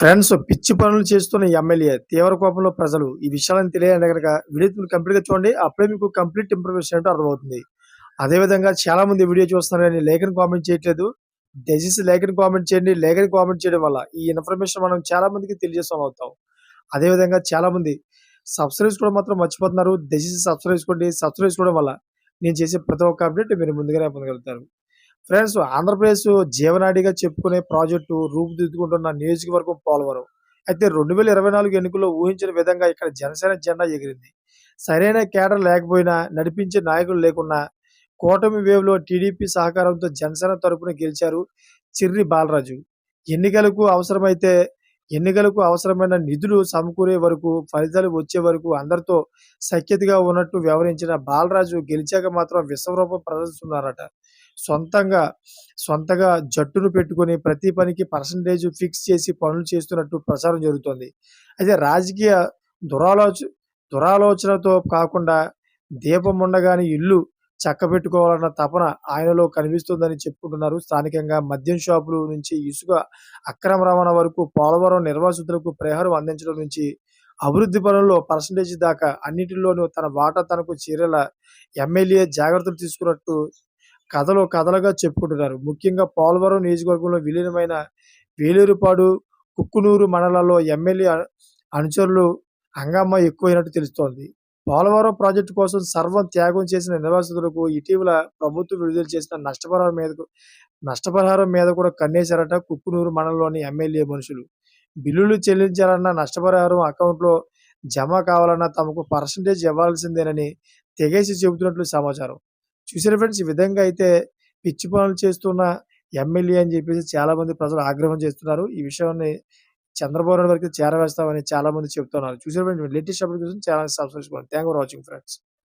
Friends పిచ్చి పనులు చేస్తున్న ఎమ్మెల్యే తీవ్ర కోపంలో ప్రజలు ఈ విషయాలను తెలియాలంటే కనుక వీడియో కంప్లీట్గా చూడండి. అప్పుడే మీకు కంప్లీట్ ఇన్ఫర్మేషన్ ఏంటో అర్థమవుతుంది. అదేవిధంగా చాలా మంది వీడియో చూస్తున్నారు కానీ లేఖని కామెంట్ చేయట్లేదు. దయచేసి లేఖను కామెంట్ చేయండి. లేఖని కామెంట్ చేయడం వల్ల ఈ ఇన్ఫర్మేషన్ మనం చాలా మందికి తెలియజేస్తాం అవుతాం. అదేవిధంగా చాలా మంది సబ్స్క్రైబ్ కూడా మాత్రం మర్చిపోతున్నారు. దయచేసి సబ్స్క్రైబ్ చేసుకోండి. సబ్స్క్రైబ్ చేసుకోవడం వల్ల నేను చేసే ప్రతి ఒక్క అప్డేట్ మీరు ముందుగానే పొందగలుగుతారు. ఫ్రెండ్స్ ఆంధ్రప్రదేశ్ జీవనాడిగా చెప్పుకునే ప్రాజెక్టు రూపుదిద్దుకుంటున్న నియోజకవర్గం పోలవరం. అయితే రెండు వేల ఇరవై నాలుగు ఎన్నికల్లో ఊహించిన విధంగా ఇక్కడ జనసేన జెండా ఎగిరింది. సరైన కేడర్ లేకపోయినా నడిపించే నాయకులు లేకున్నా కూటమి వేవ్లో టీడీపీ సహకారంతో జనసేన తరపున గెలిచారు చిర్రి బాలరాజు. ఎన్నికలకు అవసరమైతే ఎన్నికలకు అవసరమైన నిధులు సమకూరే వరకు ఫలితాలు వచ్చే వరకు అందరితో సఖ్యతగా ఉన్నట్టు వ్యవహరించిన బాలరాజు గెలిచాక మాత్రం విశ్వరూపం ప్రదర్శిస్తున్నారట. సొంతంగా సొంతగా జట్టును పెట్టుకొని ప్రతి పనికి పర్సంటేజ్ ఫిక్స్ చేసి పనులు చేస్తున్నట్టు ప్రచారం జరుగుతోంది. అయితే రాజకీయ దురాలోచ దురాలోచనతో కాకుండా దీపం ఉండగానే ఇల్లు చక్కబెట్టుకోవాలన్న తపన ఆయనలో కనిపిస్తుందని చెప్పుకుంటున్నారు. స్థానికంగా మద్యం షాపుల నుంచి ఇసుక అక్రమ రవాణా వరకు పోలవరం నిర్వాసితులకు ప్రహారం అందించడం నుంచి అభివృద్ధి పనుల్లో పర్సంటేజ్ దాకా అన్నిటిలోనూ తన వాటా తనకు చేరేలా ఎమ్మెల్యే జాగ్రత్తలు తీసుకున్నట్టు కథలు కథలుగా చెప్పుకుంటున్నారు. ముఖ్యంగా పోలవరం నియోజకవర్గంలో విలీనమైన వేలేరుపాడు కుక్కునూరు మండలాల్లో ఎమ్మెల్యే అనుచరులు హంగామా ఎక్కువైనట్టు తెలుస్తోంది. పోలవరం ప్రాజెక్టు కోసం సర్వం త్యాగం చేసిన నిర్వాసితులకు ఇటీవల ప్రభుత్వం విడుదల చేసిన నష్టపరిహారం మీద నష్టపరిహారం మీద కూడా కన్నేశారట కుక్కునూరు మండలంలోని ఎమ్మెల్యే మనుషులు. బిల్లులు చెల్లించాలన్న నష్టపరిహారం అకౌంట్లో జమ కావాలన్నా తమకు పర్సంటేజ్ ఇవ్వాల్సిందేనని తెగేసి చెబుతున్నట్లు సమాచారం. చూసిన ఫ్రెండ్స్ ఈ విధంగా అయితే పిచ్చి పనులు చేస్తున్న ఎమ్మెల్యే అని చెప్పేసి చాలా మంది ప్రజలు ఆగ్రహం చేస్తున్నారు. ఈ విషయాన్ని చంద్రబాబు నాయుడు వరకు చేరవేస్తామని చాలా మంది చెప్తున్నారు. చూసారు లేటెస్ట్ అప్డేట్ కోసం ఛానల్ సబ్స్క్రైబ్ చేసుకోండి. Thank for watching friends